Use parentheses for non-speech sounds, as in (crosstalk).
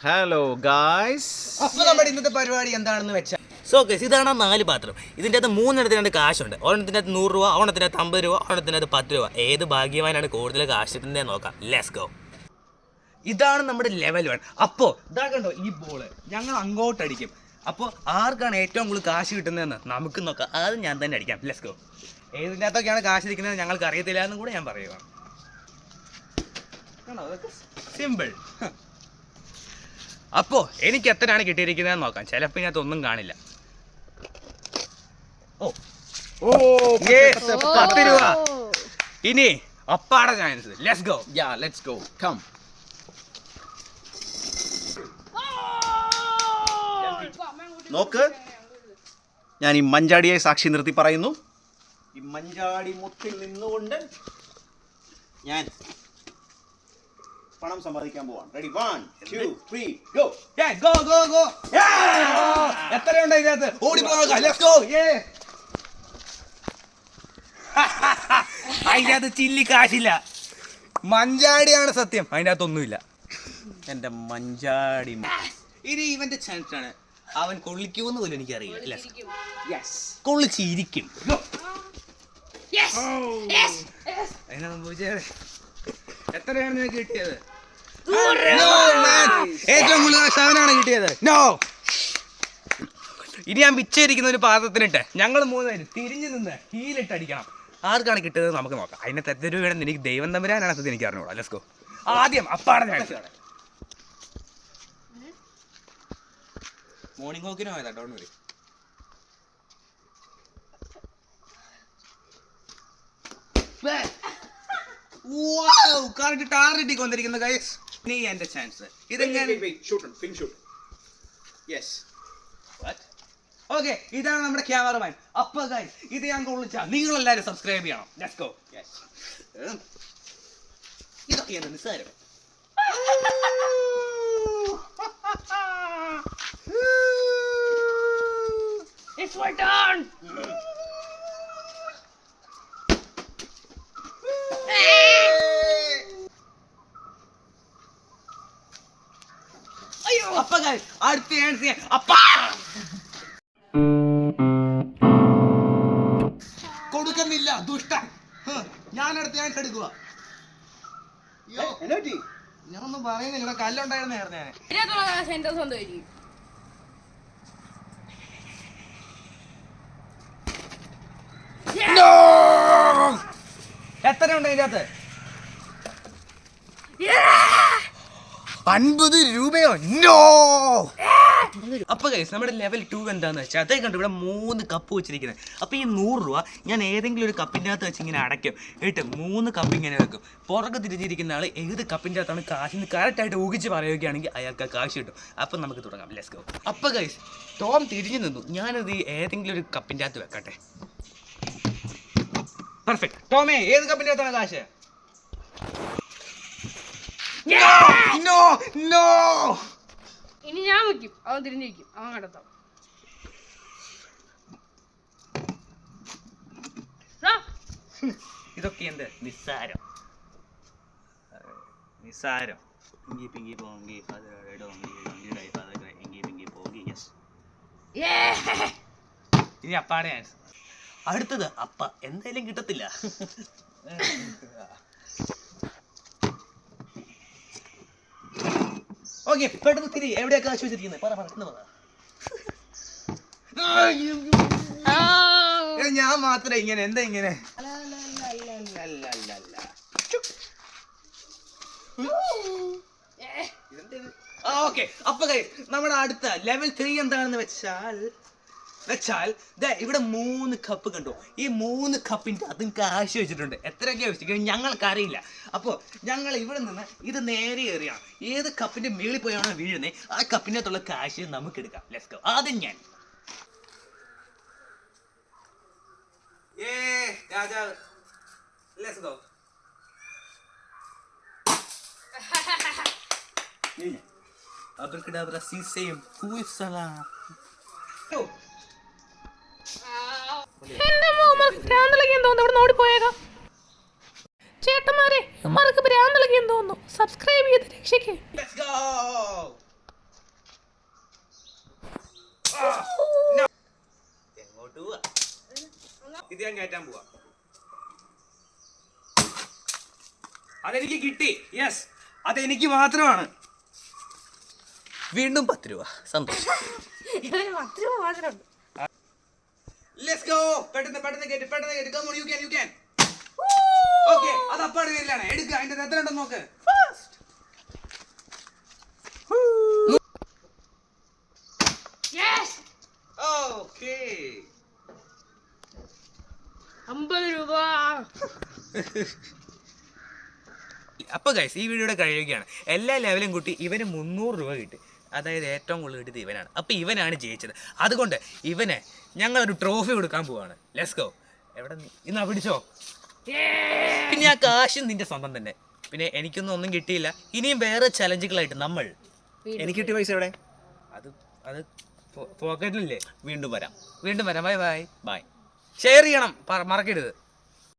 Hello guys അപ്പൊ നമ്മുടെ ഇന്നത്തെ പരിപാടി എന്താണെന്ന് വെച്ചാൽ സോ ഗസ് ഇതാണ് നാല് പാത്രം ഇതിന്റെ അകത്ത് മൂന്നെണ്ണത്തിനകത്ത് കാശുണ്ട്. ഒരെണ്ണത്തിന്റെ അകത്ത് നൂറ് രൂപ ഒരെണ്ണത്തിന്റെ അകത്ത് അമ്പത് രൂപ ഒരെണ്ണത്തിന്റെ അകത്ത് പത്ത് രൂപ. ഏത് ഭാഗ്യവാനാണ് കൂടുതൽ കാശ് കിട്ടുന്നത് നോക്കാം. ലെസ് ഗോ ഇതാണ് നമ്മുടെ ലെവൽ വൺ അപ്പോൾ ഇതാ കണ്ടോ ഈ ബോൾ ഞങ്ങൾ അങ്ങോട്ട് അടിക്കും. അപ്പോൾ ആർക്കാണ് ഏറ്റവും കൂടുതൽ കാശ് കിട്ടുന്നതെന്ന് നമുക്ക് നോക്കാം. അത് ഞാൻ തന്നെ അടിക്കാം. ലെസ് ഗോ ഏതിന്റെ അകത്തൊക്കെയാണ് കാശ് ഇരിക്കുന്നത് ഞങ്ങൾക്ക് അറിയത്തില്ല എന്നും കൂടെ ഞാൻ പറയുക സിമ്പിൾ അപ്പോൾ എനിക്ക് എത്രയാണ് കിട്ടിയിരിക്കുന്നതെന്ന് നോക്കാം. ചിലപ്പോൾ ഇതിനകത്ത് ഒന്നും കാണില്ല. ഓ. ഓ പത്ത് രൂപ. ഇനി അപ്പാടെ chance let's go yeah let's go come നോക്ക്. ഞാൻ ഈ മഞ്ചാടിയെ സാക്ഷി നിർത്തി പറയുന്നു. ഈ മഞ്ചാടി മുത്തിൽ നിന്നുകൊണ്ട് ഞാൻ പണം സമ്പാദിക്കാൻ പോവാണ്. Ready one two three go go go go എത്രയുണ്ട് ഇതിനകത്ത്? ഓടി ലെറ്റ്സ് ഗോ അതിന്റെ അകത്ത് ചില്ലി കാശില്ല. മഞ്ചാടിയാണ് സത്യം. അതിന്റെ അകത്തൊന്നുമില്ല എന്റെ മഞ്ചാടി ഇനി ഇവന്റെ ചാൻസ് ആണ് അവൻ കൊള്ളിക്കുമെന്ന് പോലും എനിക്കറിയില്ല. Let's go. യെസ് കൊള്ളിച്ചിരിക്കും. അതിനാ സംഭവിച്ചത് എത്രയാണ് നിനക്ക് കിട്ടിയത്. ഏറ്റവും കൂടുതൽ കാശ് കിട്ടിയത്. നോ ഇനി ഞാൻ പിച്ചയിരിക്കുന്ന ഒരു പാത്രത്തിനിട്ട് ഞങ്ങൾ മൂന്നുപേര് തിരിഞ്ഞു നിന്ന് ഹീലിട്ട് അടിക്കണം. ആർക്കാണ് കിട്ടുന്നത് നമുക്ക് നോക്കാം. അതിനെ തെറ്റൊരു വേണം എനിക്ക് ദൈവം തമ്പുരാനാണ് അത് എനിക്ക് അറിഞ്ഞോളൂ ലെറ്റ്സ് ഗോ ആദ്യം അപ്പാടെ മോർണിംഗ് വോക്കിന് പോയതാ ഡോൺ വരി. കറക്റ്റ് ടാർഗറ്റ് കൊണ്ടിരിക്കുന്ന ഗൈസ് നീ എന്റെ ചാൻസ് ഇതെങ്ങനെ? ഷൂട്ട് ഫിൻ ഷൂട്ട് യെസ് ഓക്കെ ഇതാണ് നമ്മുടെ ക്യാമറമാൻ അപ്പൊ ഗൈസ് ഇത് ഞാൻ കൊള്ളിച്ച നിങ്ങൾ എല്ലാവരും സബ്സ്ക്രൈബ് ചെയ്യണം ലെറ്റ്സ് ഗോ യെസ് ഇതൊക്കെയാണ് നിസ്സാരം? It's my turn! അയ്യോ അപ്പൊ കൊടുക്കുന്നില്ല ദുഷ്ട ഞാൻ അടുത്ത ഞാൻ എടുക്കുക ഞാനൊന്നും പറയുന്നില്ല ഇവിടെ കല്ലുണ്ടായിരുന്നു എന്റെ സ്വന്തമായിരിക്കും എത്ര ഉണ്ട് ഇതിനകത്ത്? അൻപത് രൂപയോ? നോ അപ്പൊ കൈസ് നമ്മുടെ ലെവൽ ടു എന്താന്ന് വെച്ചാൽ അതേ കണ്ടു ഇവിടെ മൂന്ന് കപ്പ് വെച്ചിരിക്കുന്നത് അപ്പൊ ഈ നൂറ് രൂപ ഞാൻ ഏതെങ്കിലും ഒരു കപ്പിന്റെ അകത്ത് വെച്ച് ഇങ്ങനെ അടയ്ക്കും. എന്നിട്ട് മൂന്ന് കപ്പ് ഇങ്ങനെ വെക്കും. പുറകെ തിരിഞ്ഞിരിക്കുന്ന ആൾ ഏത് കപ്പിന്റെ അകത്താണ് കാശിന്ന് കറക്റ്റായിട്ട് ഊഹിച്ച് പറയുകയാണെങ്കിൽ അയാൾക്ക് കാശ് കിട്ടും. അപ്പം നമുക്ക് തുടങ്ങാം. ലെസ് ഗോ അപ്പൊ കൈസ് ടോം തിരിഞ്ഞു നിന്നു. ഞാനത് ഏതെങ്കിലും ഒരു കപ്പിന്റെ അകത്ത് വെക്കട്ടെ. പെർഫെക്റ്റ് ടോമേ ഏത് കപ്പിന്റെ അകത്താണ് കാശ്? നോ നോ ഇനി ഞാൻ വെക്കും അവൻ തിരിഞ്ഞിരിക്കും അവൻ കണ്ടെത്താം. ദാ, ഇതൊക്കെ എന്ത്? നിസ്സാരം. നിസ്സാരം. പിങ്കി പിങ്കി പോങ്കി എങ്കി പിങ്കി പോങ്കി യെസ് yeah. ഇനി അപ്പാടെ ആൻസർ അടുത്തത് അപ്പ. എന്തായാലും കിട്ടത്തില്ല. (laughs) ഓക്കെ പെട്ടെന്ന് തിരി എവിടെയാ കാശ് വെച്ചിരിക്കുന്നത് പറ പറ. പറ ആ, ഞാൻ മാത്രം ഇങ്ങനെ എന്താ ഇങ്ങനെ? ഓക്കെ. അപ്പൊ നമ്മുടെ അടുത്ത ലെവൽ ത്രീ എന്താണെന്ന് വെച്ചാൽ വെച്ചാൽ ദേ ഇവിടെ മൂന്ന് കപ്പ് കണ്ടു? ഈ മൂന്ന് കപ്പിന്റെ അതും കാശ് വെച്ചിട്ടുണ്ട്. എത്രയൊക്കെ വെച്ചിട്ട് ഞങ്ങൾക്ക് അറിയില്ല. അപ്പോൾ ഞങ്ങൾ ഇവിടെ നിന്ന് ഇത് നേരെ ഏറിയാണ്. ഏത് കപ്പിന്റെ മേളിൽ പോയാണോ വീഴുന്നത് ആ കപ്പിനകത്തുള്ള കാശ് നമുക്ക് എടുക്കാം. ഗോ ആദ്യം ഞാൻ. ഏ രാജാവ്. അബ്രക്കഡാബ്ര സീസയും പൂസലാം എന്റെ ഓടിപ്പോയേക്കാം. ചേട്ടന്മാരെ ഇമാർക്ക് ഭ്രാന്തളിക്കാൻ തോന്നുന്നു. സബ്സ്ക്രൈബ് ചെയ്ത് രക്ഷിക്കേ. ഞാൻ പോവാ. അതെനിക്ക് കിട്ടി. യെസ് അതെനിക്ക് മാത്രമാണ്. വീണ്ടും പത്ത് രൂപ. സന്തോഷം. പത്ത് രൂപ മാത്രമുണ്ട് ലെറ്റ്സ് ഗോ പെട്ടെന്ന് പെട്ടെന്ന് കേറ്റ് പെട്ടെന്ന് കേറ്റ്. Come on you can you can okay അത് അപ്പാട് പേരിലാണ്. എടുക്കുക അതിന്റെ എത്ര ഉണ്ടെന്ന് നോക്ക്. യെസ് ഓക്കേ അമ്പത് രൂപ. അപ്പോൾ ഗൈസ് ഈ വീഡിയോയുടെ കഴിയുകയാണ് എല്ലാ ലെവലും കൂട്ടി ഇവന് മുന്നൂറ് രൂപ കിട്ടി. അതായത് ഏറ്റവും കൂടുതൽ കിട്ടിയത് ഇവനാണ്. അപ്പോൾ ഇവനാണ് ജയിച്ചത്. അതുകൊണ്ട് ഇവന് ഞങ്ങളൊരു ട്രോഫി കൊടുക്കാൻ പോവാണ്. ലെറ്റ്സ് ഗോ എവിടെ ഇന്നാ പിടിച്ചോ പിന്നെ ആ കാശും നിന്റെ സ്വന്തം തന്നെ. പിന്നെ എനിക്കൊന്നും ഒന്നും കിട്ടിയില്ല. ഇനിയും വേറെ ചലഞ്ചുകളായിട്ട് നമ്മൾ എനിക്ക് കിട്ടിയ പൈസ എവിടെ? അത് അത് പോക്കറ്റിലില്ലേ വീണ്ടും വരാം. വീണ്ടും വരാം. ബൈ ബൈ ബൈ ഷെയർ ചെയ്യണം. മറക്കരുത്.